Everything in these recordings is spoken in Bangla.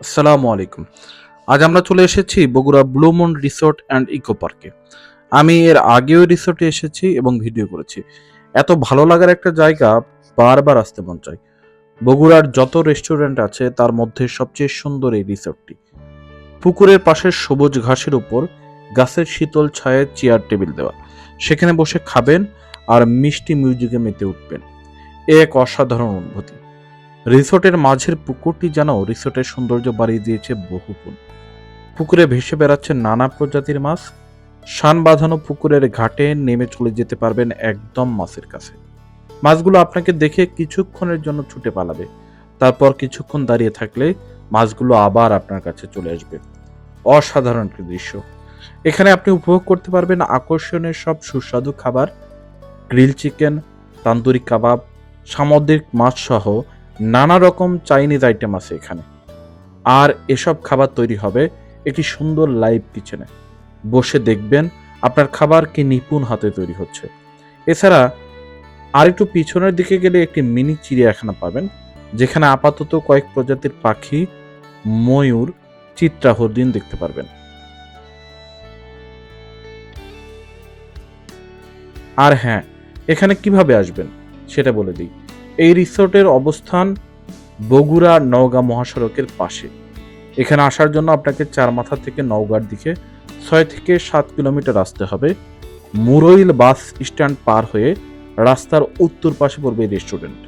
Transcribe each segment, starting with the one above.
আসসালামু আলাইকুম। আজ আমরা চলে এসেছি Bogura blue moon resort and eco পার্কে। আমি এর আগেও রিসোর্টে এসেছি এবং ভিডিও করেছি। এত ভালো লাগার একটা জায়গা বারবার আসতে মন চায়। বগুড়ার যত রেস্টুরেন্ট আছে, তার মধ্যে সবচেয়ে সুন্দর এই রিসোর্টটি। পুকুরের পাশে সবুজ ঘাসের উপর গাছের শীতল ছায়ে চেয়ার টেবিল দেওয়া। সেখানে বসে খাবেন আর মিষ্টি মিউজিকে মেতে উঠবেন। এক অসাধারণ অনুভূতি। রিসোর্টের মাঝের পুকুরটি যেন রিসোর্টের সৌন্দর্য বাড়িয়ে দিয়েছে বহুগুণ পুকুরে ভেসে বেড়াচ্ছে নানা প্রজাতির মাছ। শান বাঁধানো পুকুরের ঘাটে নেমে চলে যেতে পারবেন একদম মাছের কাছে। মাছগুলো আপনাকে দেখে কিছুক্ষণের জন্য ছুটে পালাবে। তারপর কিছুক্ষণ দাঁড়িয়ে থাকলে মাছগুলো আবার আপনার কাছে চলে আসবে। অসাধারণ একটি দৃশ্য। এখানে আপনি উপভোগ করতে পারবেন আকর্ষণীয় সব সুস্বাদু খাবার। গ্রিল চিকেন, তান্দুরি কাবাব, সামুদ্রিক মাছ সহ নানা রকম চাইনিজ আইটেম আছে এখানে। আর এসব খাবার তৈরি হবে একটি সুন্দর লাইভ কিচেনে বসে দেখবেন আপনার খাবার কি নিপুণ হাতে তৈরি হচ্ছে। এছাড়া আর একটু পিছনের দিকে গেলে একটি মিনি চিড়িয়াখানা পাবেন, যেখানে আপাতত কয়েক প্রজাতির পাখি, ময়ূর চিত্রাহরিণ দেখতে পারবেন। আর হ্যাঁ এখানে কীভাবে আসবেন সেটা বলে দিই। এই রিসোর্টের অবস্থান বগুড়া নওগাঁ মহাসড়কের পাশে। এখানে আসার জন্য আপনাকে চার মাথা থেকে নওগাঁর দিকে ছয় থেকে সাত কিলোমিটার আসতে হবে। মুরইল বাস স্ট্যান্ড পার হয়ে রাস্তার উত্তর পাশে পড়বে এই রেস্টুরেন্ট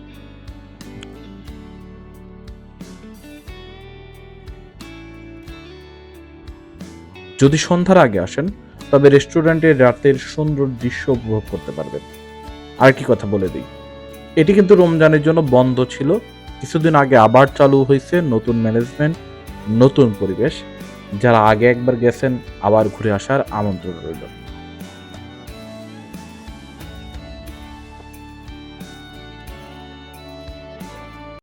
যদি সন্ধ্যার আগে আসেন, তবে রেস্টুরেন্টের রাতের সুন্দর দৃশ্য উপভোগ করতে পারবেন। আর কি কথা বলে দিই? এটি কিন্তু রমজানের জন্য বন্ধ ছিল। কিছুদিন আগে আবার চালু হয়েছে নতুন ম্যানেজমেন্ট নতুন পরিবেশ। যারা আগে একবার গেছেন আবার ঘুরে আসার আমন্ত্রণ রইল।